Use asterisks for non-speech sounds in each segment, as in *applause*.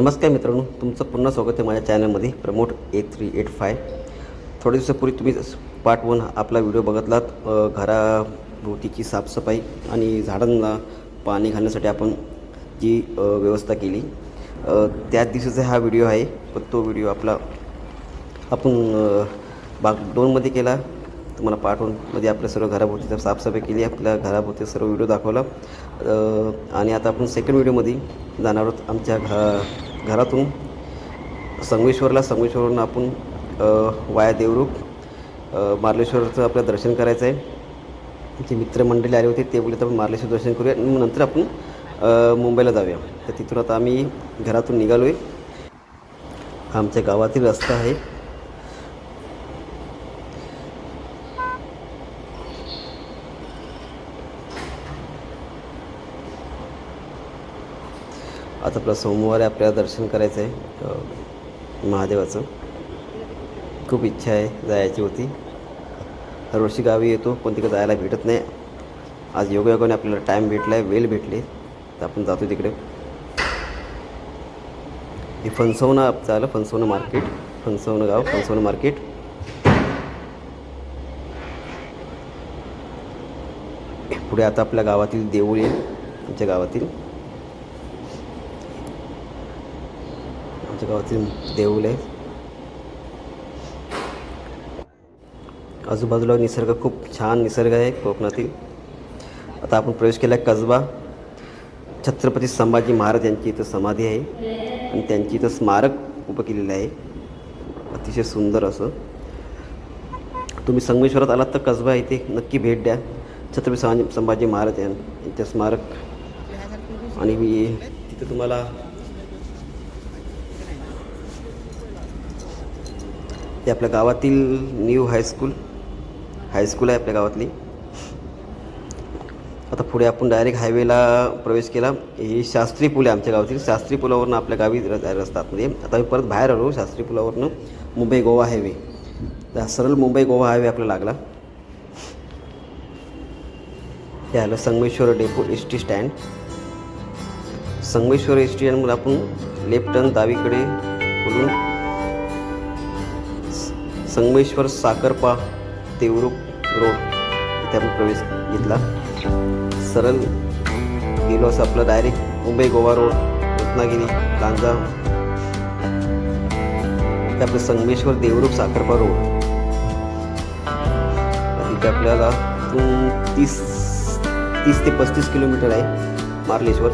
नमस्कार मित्रांनो तुमचं पुन्हा स्वागत आहे माझ्या चॅनलमध्ये promote A three eight five. थोड्या दिवसापूर्वी तुम्ही पार्ट वन आपला व्हिडिओ बघितलात घराभोवतीची साफसफाई आणि झाडांना पाणी घालण्यासाठी आपण जी व्यवस्था केली. त्याच दिवसाचा हा व्हिडिओ आहे पण तो व्हिडिओ आपला आपण बाग दोनमध्ये केला. तुम्हाला पार्ट वनमध्ये आपल्या सर्व घराभोवती साफसफाई केली आपल्या घराभोवती सर्व व्हिडिओ दाखवला. आणि आता आपण सेकंड व्हिडिओमध्ये जाणार आहोत. आमच्या घ घरातून संगमेश्वरला संगमेश्वरवरून आपण वाया देवरूख मार्लेश्वरचं आपलं दर्शन करायचं आहे. जे मित्रमंडळी आले होते ते बोलले तर आपण मार्लेश्वर दर्शन करूया. आणि मग नंतर आपण मुंबईला जाऊया. तर तिथून आता आम्ही घरातून निघालो आहे आमच्या गावातील रस्ता आहे आता आपलं सोमवारी आपल्याला दर्शन करायचं आहे महादेवाचं. खूप इच्छा आहे जायची होती. हरवर्षी गावी येतो पण तिकडे जायला भेटत नाही. आज योगायोगाने आपल्याला टाईम भेटला आहे वेळ भेटली तर आपण जातो तिकडे. हे फणसवणं झालं फणसवणं मार्केट फणसवणं गाव फणसवणं मार्केट. पुढे आता आपल्या गावातील देऊळ येईल आमच्या गावातील. आमच्या गावातील देऊळ आहे. आजूबाजूला निसर्ग खूप छान निसर्ग आहे कोकणातील. आता आपण प्रवेश केला आहे कसबा. छत्रपती संभाजी महाराज यांची इथं समाधी आहे. आणि त्यांची इथं स्मारक उभं केलेलं आहे. अतिशय सुंदर असं. तुम्ही संगमेश्वरात आलात तर कसबा इथे नक्की भेट द्या. छत्रपती संभाजी संभाजी महाराज यांच्या स्मारक. आणि मी तिथं तुम्हाला ते आपल्या गावातील न्यू हायस्कूल हायस्कूल आहे आपल्या गावातली. आता पुढे आपण डायरेक्ट हायवेला प्रवेश केला. ही शास्त्री पूल आहे आमच्या गावातील. शास्त्री पुलावरनं आपल्या गावी र- रस्ता आतमध्ये आता मी परत बाहेर आलो. शास्त्री पुलावरनं मुंबई गोवा हायवे तर सरळ मुंबई गोवा हायवे आपल्याला लागला. हे आलं Sangameshwar depot S T stand. Sangameshwar S T स्टँडमध्ये आपण लेफ्ट टर्न डावीकडे बोलून संगमेश्वर साखरपा देवरूप रोड इथे आपण प्रवेश घेतला. सरळ गेलो असं आपलं डायरेक्ट मुंबई गोवा रोड रत्नागिरी लांजा ते आपलं संगमेश्वर देवरूप साखरपा रोड. तिथे आपल्याला तीस तीस ते पस्तीस किलोमीटर आहे मार्लेश्वर.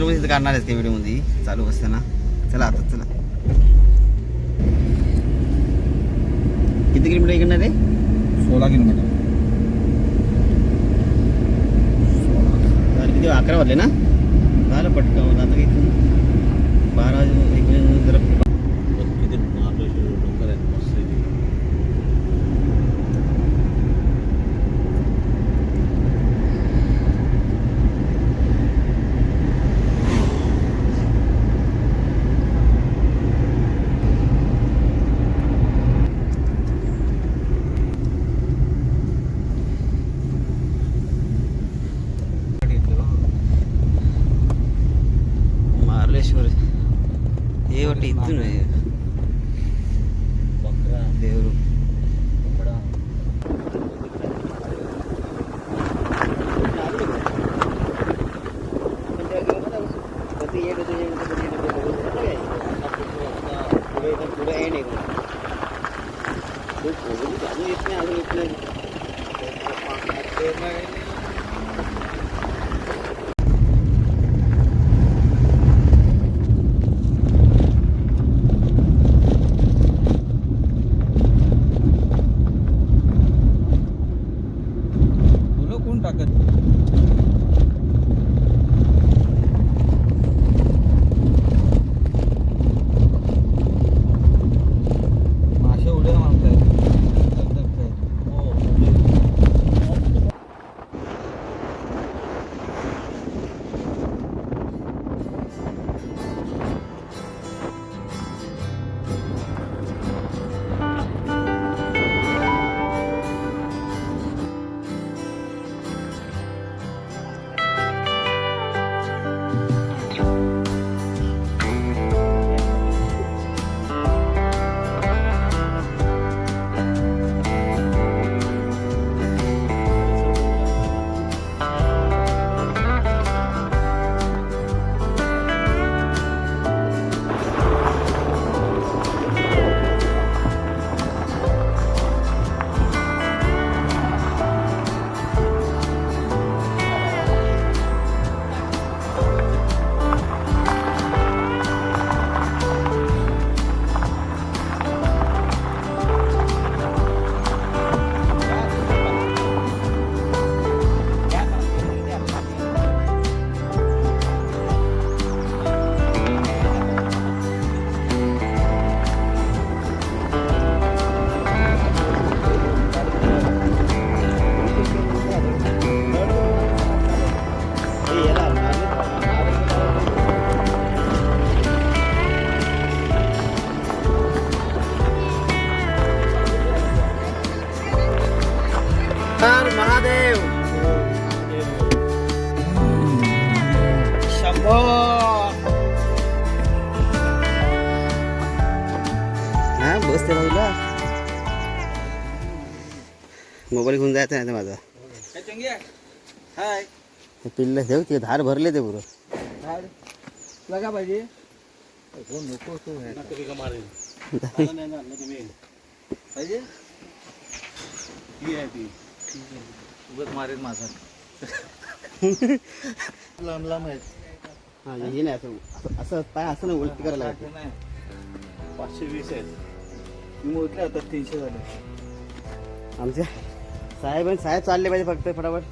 दुसरं तिथं काढणार आहेत काही व्हिडिओमध्ये? चालू असताना? चला आता चला. किती किलोमीटर इकडनं रे सोळा किलोमीटर. किती अकरा वाजले ना? झालं पटकन. आता इथून बारा जरा इथून आहे देवरू जायचं नाही माझा. काय हाय. हे पिल्लं ठेव ते धार भरले ते पुरं. झाड लगा पाहिजे. नको तो *laughs* पाहिजे? ती आहे ती. उगत मारेल माझा. *laughs* लांब लांब आहेत. हा हे नाही असं असं- पाय असं नाही उलटी करायला लागते. पाचशे वीस आहेत. मी मोजले आता तीनशे झाले. आमच्या साहेब आणि साहेब चालले पाहिजे फक्त फटाफट.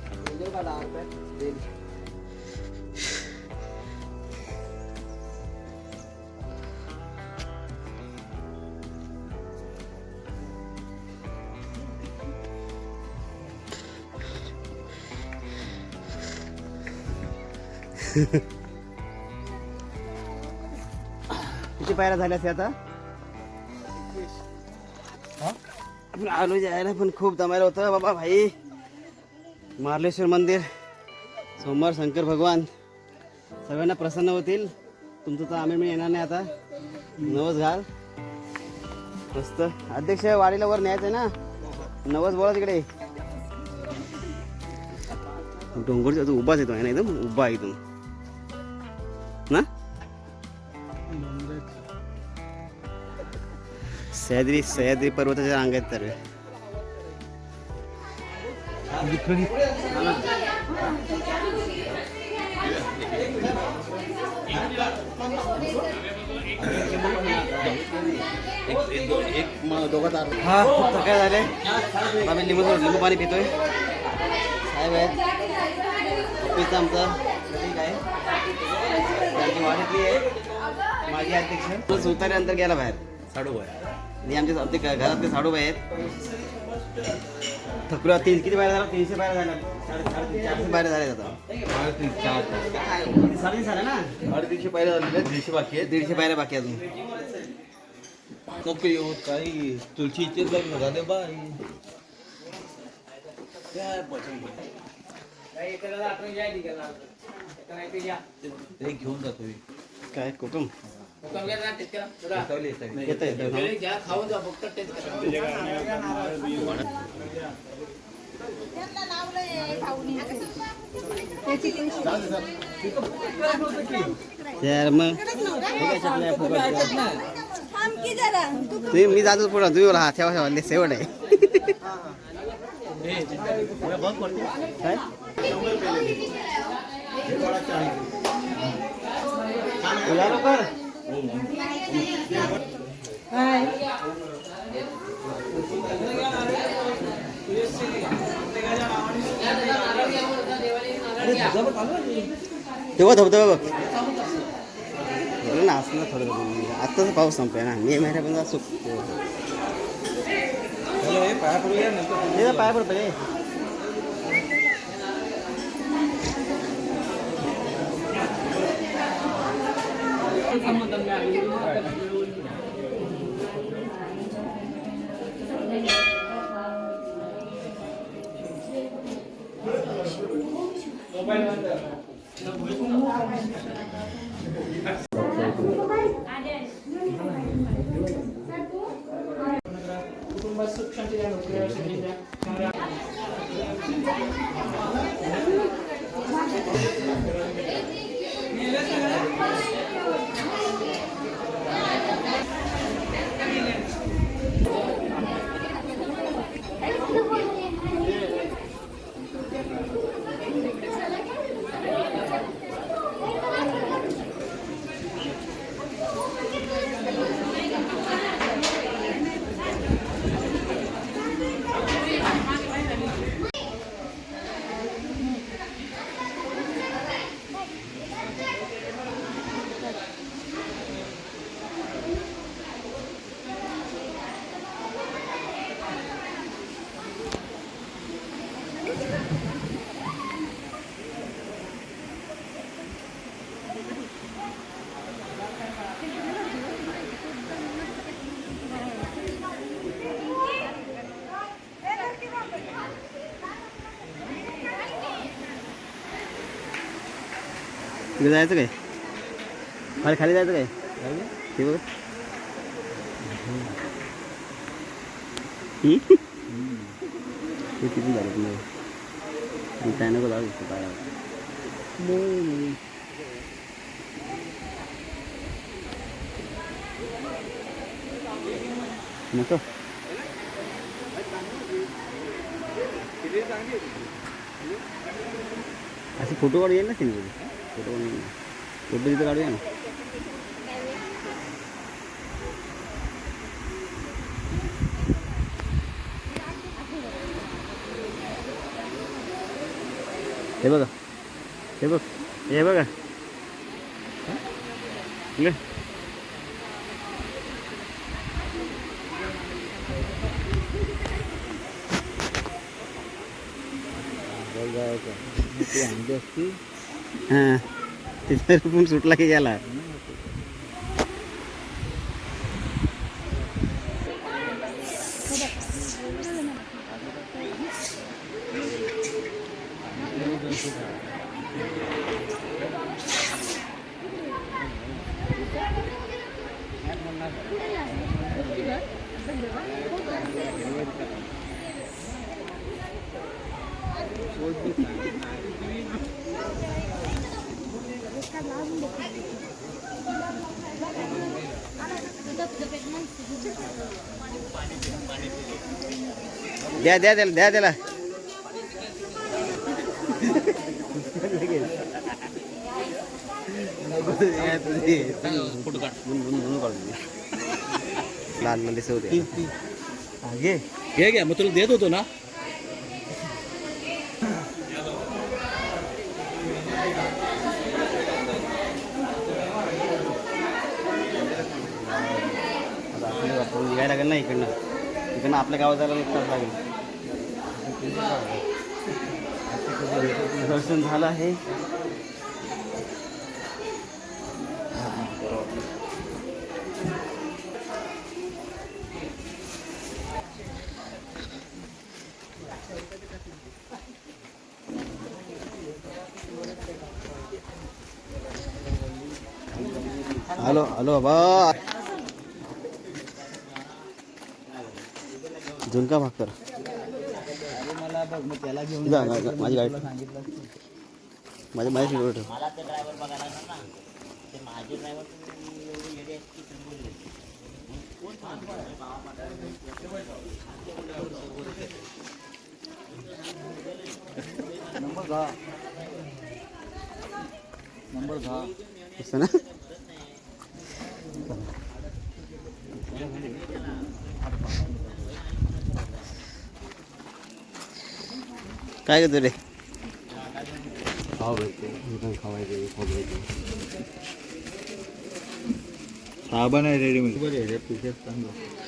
किती पायऱ्या झाल्या असते आता? आपण आलो जायला पण खूप दमायला होतं. बाबा भाई मार्लेश्वर मंदिर सोमवार शंकर भगवान सगळ्यांना प्रसन्न होतील. तुमचं तर आम्ही मी येणार नाही आता. नवस घाल. मस्त. अध्यक्ष वाडीला वर न्यायचं आहे ना? नवस बोला तिकडे. डोंगरच्या उभाच येतो आहे ना एकदम उभा आहे एकदम सह्याद्री सह्याद्री पर्वताच्या रांगेत तर. हा खूप थकाय झाले आम्ही लिंबू लिंबू पाणी पितोय. साहेब आहेत. ऑफिसचा आमचा. आहे त्यांची आहे. माझी अध्यक्ष. तो गेला बाहेर. साडू आणि आमचे आमचे घरातले साडूबाई आहेत थकलो तीन किती बाहेर झाला? तीनशे बाहेर चारशे बाहेर झाले आता. साडेतीन झालं ना? अडतीसशे पाहिजे झालेले दीडशे बाकी आहेत. दीडशे बाहेर बाकी अजून. नको येऊ काही तुळशी इच्छेच लग्न झाले घेऊन जातो मी. काय कुटुंब तुम्ही मी जातो पुढं. तुम्ही बोला हा ठेवा ठेवा सेवड आहे. काय लवकर. तेव्हा धबधबा बघ ना असलं थोडं. आत्ताच पाऊस संपलाय ना मे महिन्यापर्यंत सुकतो हे जा पाया 모바일 한다. तिकडे जायचं काय? खाली खाली जायचं काय? ते बघ. हम्म? ते तिथून झालं मी काय नको जाऊ शकतो काय नको. असे फोटो काढू येईल ना तिने फोटो काढून येईल फोटो तिथं काढूया ना हे बघा हे बघ हे बघा इकडे. हां. तिथे पण सुटला की गेला. द्या द्या त्याला द्या त्याला. लाल लाल दिसत घे घे घ्या मग तुला देत होतो ना. आपल्याला यायला लागेल ना इकडनं. इकडनं आपल्या गावात जायला एक तास लागेल. दर्शन झालं आहे. हॅलो हॅलो बाबा. झुणका भाकर. मला बघ मग त्याला घेऊन जा, जा, माझी गाडी. माझ्या माझ्या ठेव. नंबर दहा नंबर दहा असं ना? काय करतो रे साबण आहे रेडीमेड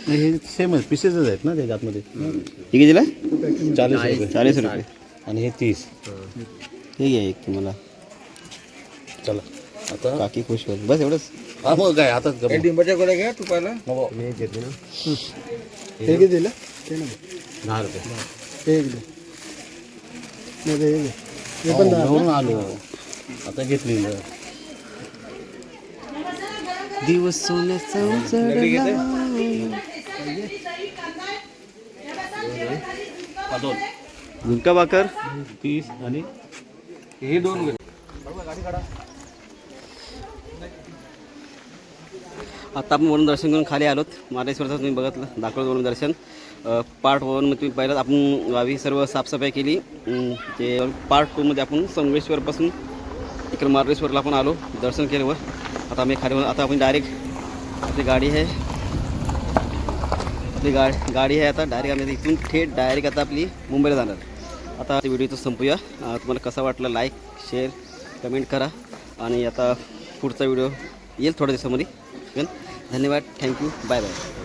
हे सेमच पिसेसच आहेत ना त्याच्या आतमध्ये हे कितीला? चाळीस रुपये. चाळीस रुपये. आणि हे तीस. हे घ्या एक तुम्हाला. चला. आता काकी खुश होईल. बस एवढंच. हा मग काय आता गप्प. डिंबाच्या गोळ्या घ्या तुपायला नको. हे किती दिलं दहा रुपये. हे घेऊन आलो. आता घेतली दिवस सोन्याचा उजळला. झुणका भाकर तीस आणि हे दोन. आता आपण वरून दर्शन करून खाली आलोत. महाराष्ट्राचं तुम्ही बघितलं. दाखवलं वरून दर्शन. पार्ट वनमध्ये तुम्ही पाहिलं आपण गावी सर्व साफसफाई केली. ते पार्ट टूमध्ये आपण संगमेश्वरपासून इकडे मार्लेश्वरला आपण आलो दर्शन केल्यावर आता आम्ही खाली आता आपण डायरेक्ट आपली गाडी आहे. आपली गा गाडी आहे आता डायरेक्ट आम्ही इथून थेट डायरेक्ट आता आपली मुंबईला जाणार. आता व्हिडिओ इथं संपूया. तुम्हाला कसा वाटला लाईक शेअर कमेंट करा. आणि आता पुढचा व्हिडिओ येईल थोड्या दिवसामध्ये. धन्यवाद. Thank you bye bye